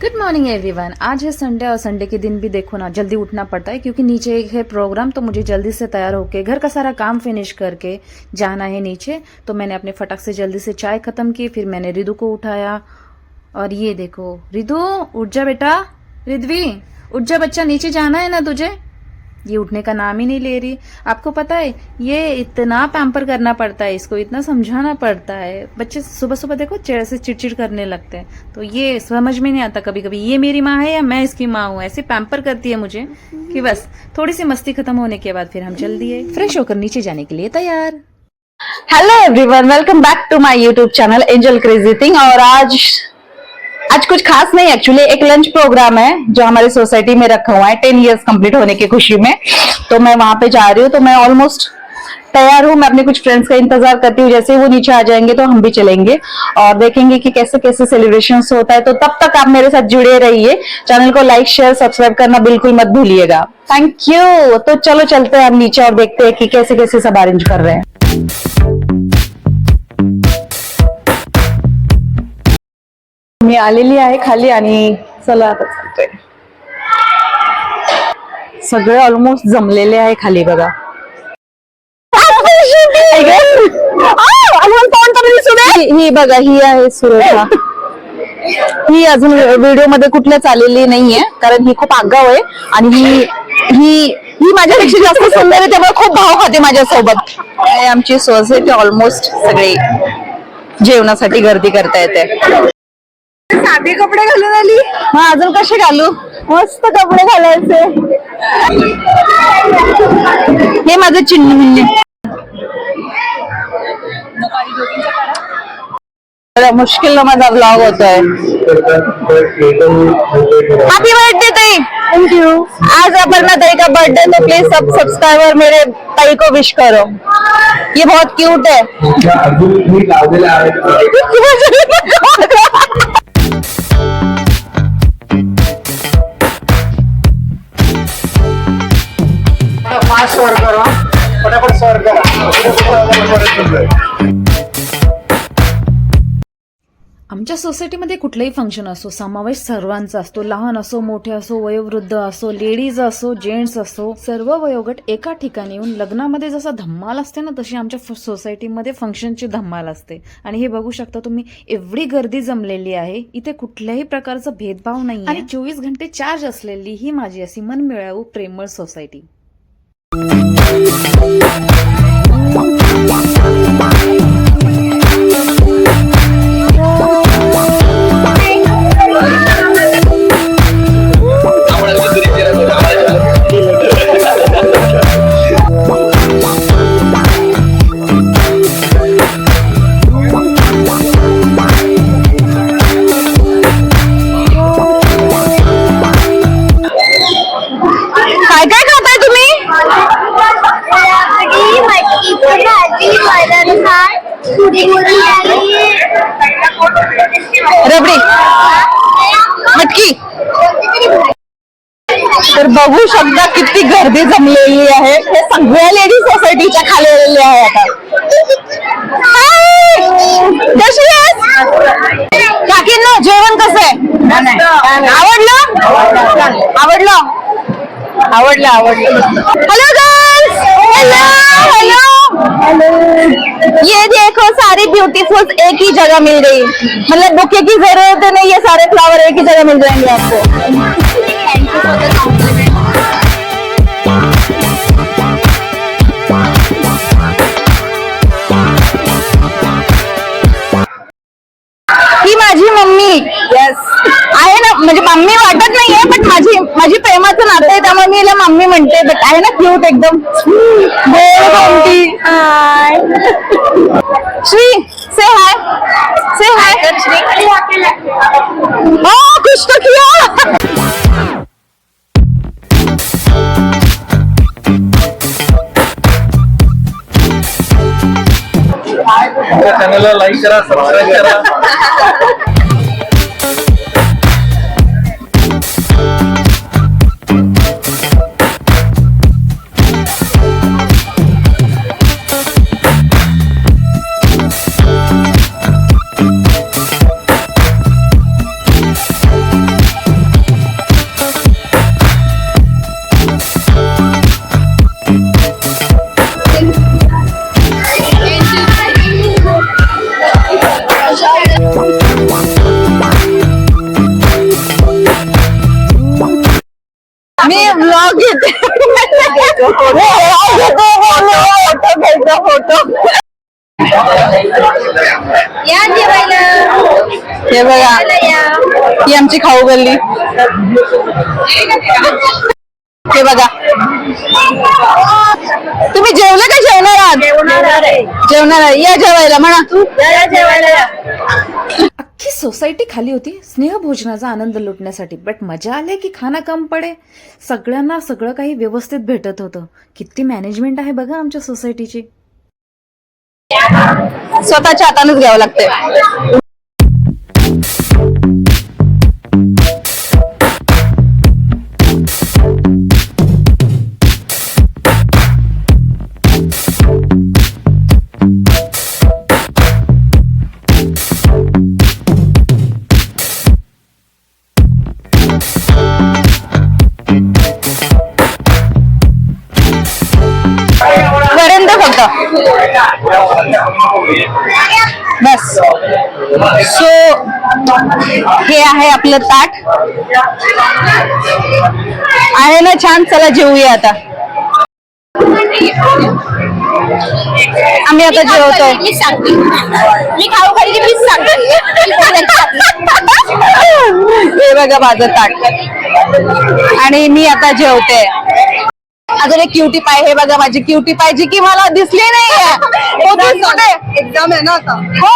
Good morning everyone आज है Sunday और संडे के दिन भी देखो ना, जल्दी उठना पड़ता है, क्योंकि नीचे एक है प्रोग्राम तो मुझे जल्दी से तैयार होकर घर का सारा काम फिनिश करके जाना है नीचे। तो मैंने अपने फटक से जल्दी से चाय खत्म की, फिर मैंने रिदु को उठाया। और ये देखो, रिदु, उठ जा बेटा। रिद्वी, उठ जा बच्चा, नीचे जाना है ना तुझे? ये उठने का नाम ही नहीं ले रही। आपको पता है, ये इतना पैम्पर करना पड़ता है, इसको इतना समझाना पड़ता है। बच्चे सुबह सुबह देखो चेहरे से चिड़चिड़ करने लगते हैं। तो ये समझ में नहीं आता कभी कभी ये मेरी माँ है या मैं इसकी माँ हूँ? ऐसे पैम्पर करती है मुझे कि बस थोड़ी सी मस्ती खत्म होने के बाद फिर हम चल दिए फ्रेश होकर नीचे जाने के लिए तैयार। Hello everyone welcome back to my YouTube channel angel crazy thing और आज आज कुछ खास नहीं एक्चुअली एक लंच प्रोग्राम है जो हमारी सोसाइटी में रखा हुआ है टेन इयर्स कंप्लीट होने की खुशी में। तो मैं वहाँ पे जा रही हूँ तो मैं ऑलमोस्ट तैयार हूँ, मैं अपने कुछ फ्रेंड्स का इंतज़ार करती हूँ, जैसे वो नीचे आ जाएँगे तो हम भी चलेंगे और देखेंगे कि कैसे कैसे सेलिब्रेशन होता है। तो तब तक आप मेरे साथ जुड़े रहिए चैनल को लाइक शेयर सब्सक्राइब करना बिल्कुल मत भूलिएगा। थैंक यू तो चलो चलते हैं हम नीचे और देखते हैं कि कैसे कैसे सब अरेंज कर रहे हैं। मी आलेली आहे खाली आणि चला आता चालतोय. सगळे ऑलमोस्ट जमलेले आहे खाली बघा. ही ही बघा ही आहे सुरेखा. ही अजून व्हिडिओमध्ये कुठल्याच आलेली नाहीये कारण ही खूप आगाव आहे आणि ही ही ही माझ्यापेक्षा जास्त सुंदर आहे त्यामुळे खूप भाव खाते माझ्यासोबत. आणि आमची सोसायटी ऑलमोस्ट सगळी जेवणासाठी गर्दी करता येते. साधे कपडे घालून आली? हा अजून कसे घालू? मस्त कपडे घालायचे. हे माझं चिन्ह म्हणजे जरा मुश्किल माझा ब्लॉग होतोय. हैप्पी बर्थडे ताई. थैंक यू आज अपर्णा ताई का बर्थडे तो प्लीज सब सब्सक्राइबर मेरे ताई को विश करो. ये बहुत क्यूट है. आमच्या सोसायटीमध्ये कुठलंही फंक्शन असो समावेश सर्वांचा असतो. लहान असो मोठे असो वयोवृद्ध असो लेडीज असो जेंट्स असो सर्व वयोगट एका ठिकाणी येऊन लग्नामध्ये जसा धम्माल असते ना तशी आमच्या सोसायटीमध्ये फंक्शनची धम्माल असते. आणि हे बघू शकता तुम्ही एवढी गर्दी जमलेली आहे इथे कुठल्याही प्रकारचा भेदभाव नाही आणि चोवीस घंटे चार्ज असलेली ही माझी अशी मनमिळावू प्रेमळ सोसायटी. बघू शकता किती गर्दी जमलेली आहे. हे सगळ्या लेडीज सोसायटीच्या खाली आलेल्या आहे आता. काकींना जेवण कसं आहे? आवडलं? आवडलं? आवडलं आवडलं. हॅलो गर्ल्स हॅलो हॅलो ये देखो सारी ब्यूटीफुल एक ही जगह मिल गई. मतलब बुके की जरूरत नहीं ये सारे फ्लावर एक ही जगह मिल जाएंगे आपको. वाटत नाहीये बट माझी माझी प्रेमाचं नातं आहे त्यामुळे मी हिला मम्मी म्हणते. बट आहे ना क्यूट एकदम. श्री से हाय से हाय हो कुछ तो किया. आमच्या चॅनलला लाईक करा सबस्क्राईब करा. हे बघा या ही आमची खाऊ गल्ली. हे बघा. तुम्ही जेवले का जेवणार आहात? जेवणार या जेवायला म्हणा. या जेवायला. अख्खी सोसायटी खाली होती. स्नेहभोजनाचा आनंद लुटण्यासाठी. बट मजा आली की खाना कम पडे. सगळ्यांना सगळं काही व्यवस्थित भेटत होतं. किती मॅनेजमेंट आहे बघा आमच्या सोसायटीची स्वतःच्या हातानेच घ्यावं लागते बस. सो हे आहे आपलं ताट. आहे ना छान? चला जेवूया आता. आम्ही आता जेवतो. मी सांगते. मी खाऊ घरी की मीच सांगते. हे बघा माझं ताट. आणि मी आता जेवते. अजून एक क्युटी पाय हे बघा माझी क्युटी पाय जी की मला दिसली नाही एक्झाम आहे. ना आता. हो.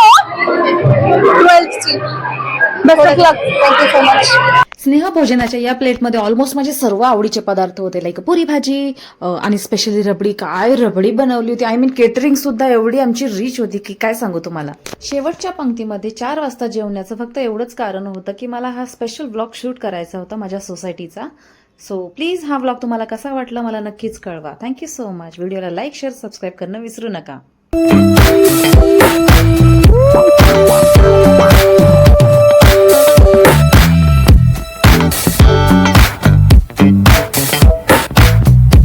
स्नेहभोजनाच्या या प्लेटमध्ये ऑलमोस्ट माझे सर्व आवडीचे पदार्थ होते. लाईक पुरी भाजी आणि स्पेशली रबडी. काय रबडी बनवली होती? आय मीन केटरिंग सुद्धा एवढी आमची रिच होती की काय सांगू तुम्हाला? शेवटच्या पंक्तीमध्ये चार वाजता जेवण्याचं फक्त एवढंच कारण होतं की मला हा स्पेशल ब्लॉग शूट करायचा होता माझ्या सोसायटीचा सो प्लीज हा ब्लॉग तुम्हाला कसा वाटला मला नक्कीच कळवा. थँक्यू सो मच व्हिडिओला लाईक शेअर सबस्क्राईब करणं विसरू नका.